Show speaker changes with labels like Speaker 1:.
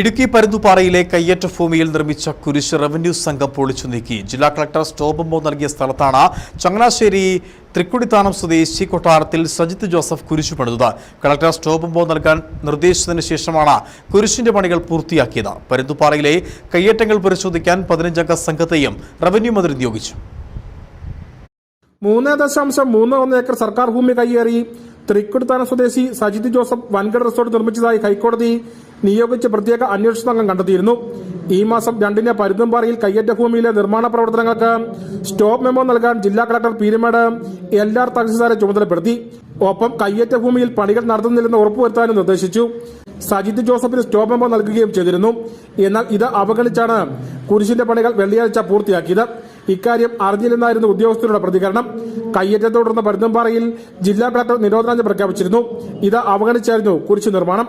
Speaker 1: ഇടുക്കി പരുന്തുപാറയിലെ കയ്യേറ്റ ഭൂമിയിൽ നിർമ്മിച്ച കുരിശ് റവന്യൂ സംഘം പൊളിച്ചു നീക്കി. ജില്ലാ കളക്ടർ സ്റ്റോബംബോ നൽകിയ സ്ഥലത്താണ് ചങ്ങനാശ്ശേരി തൃക്കുടിത്താനം സ്വദേശി കൊട്ടാരത്തിൽ സജിത്ത് ജോസഫ് കുരിശു പണിതത്. കളക്ടർ സ്റ്റോബംബോ നൽകാൻ നിർദ്ദേശിച്ചതിന് ശേഷമാണ് കുരിശിന്റെ പണികൾ പൂർത്തിയാക്കിയത്. പരുന്തുപാറയിലെ കയ്യേറ്റങ്ങൾ പരിശോധിക്കാൻ പതിനഞ്ചംഗ സംഘത്തെയും റവന്യൂ മന്ത്രി നിയോഗിച്ചു.
Speaker 2: മൂന്ന് ദശാംശം മൂന്ന് ഒന്ന് ഏക്കർ സർക്കാർ ഭൂമി കയ്യേറി. തൃക്കുടിത്താനം സ്വദേശി സജിത് ജോസഫ് വൻകിട റിസോർട്ട് നിർമ്മിച്ചതായി ഹൈക്കോടതി നിയോഗിച്ച പ്രത്യേക അന്വേഷണ സംഘം കണ്ടെത്തിയിരുന്നു. ഈ മാസം രണ്ടിന് പരുന്തുംപാറയിൽ കയ്യേറ്റ ഭൂമിയിലെ നിർമ്മാണ പ്രവർത്തനങ്ങൾക്ക് സ്റ്റോപ്പ് മെമ്മോ നൽകാൻ ജില്ലാ കളക്ടർ പീരുമേട് എൽ ആർ തഹസിൽദാരെ ചുമതലപ്പെടുത്തി. ഒപ്പം കയ്യേറ്റ ഭൂമിയിൽ പണികൾ നടത്തുന്നില്ലെന്ന് ഉറപ്പുവരുത്താനും നിർദ്ദേശിച്ചു. സജിത് ജോസഫിന് സ്റ്റോപ്പ് മെമ്മോ നൽകുകയും ചെയ്തിരുന്നു. എന്നാൽ ഇത് അവഗണിച്ചാണ് കുരിശിന്റെ പണികൾ വെള്ളിയാഴ്ച പൂർത്തിയാക്കിയത്. ഇക്കാര്യം അറിഞ്ഞില്ലെന്നായിരുന്നു ഉദ്യോഗസ്ഥരുടെ പ്രതികരണം. കയ്യേറ്റത്തെ തുടർന്ന് പരുന്തമ്പാറയിൽ ജില്ലാ കളക്ടർ നിരോധനാജ്ഞ പ്രഖ്യാപിച്ചിരുന്നു. ഇത് അവഗണിച്ചായിരുന്നു കുരിശ് നിർമ്മാണം.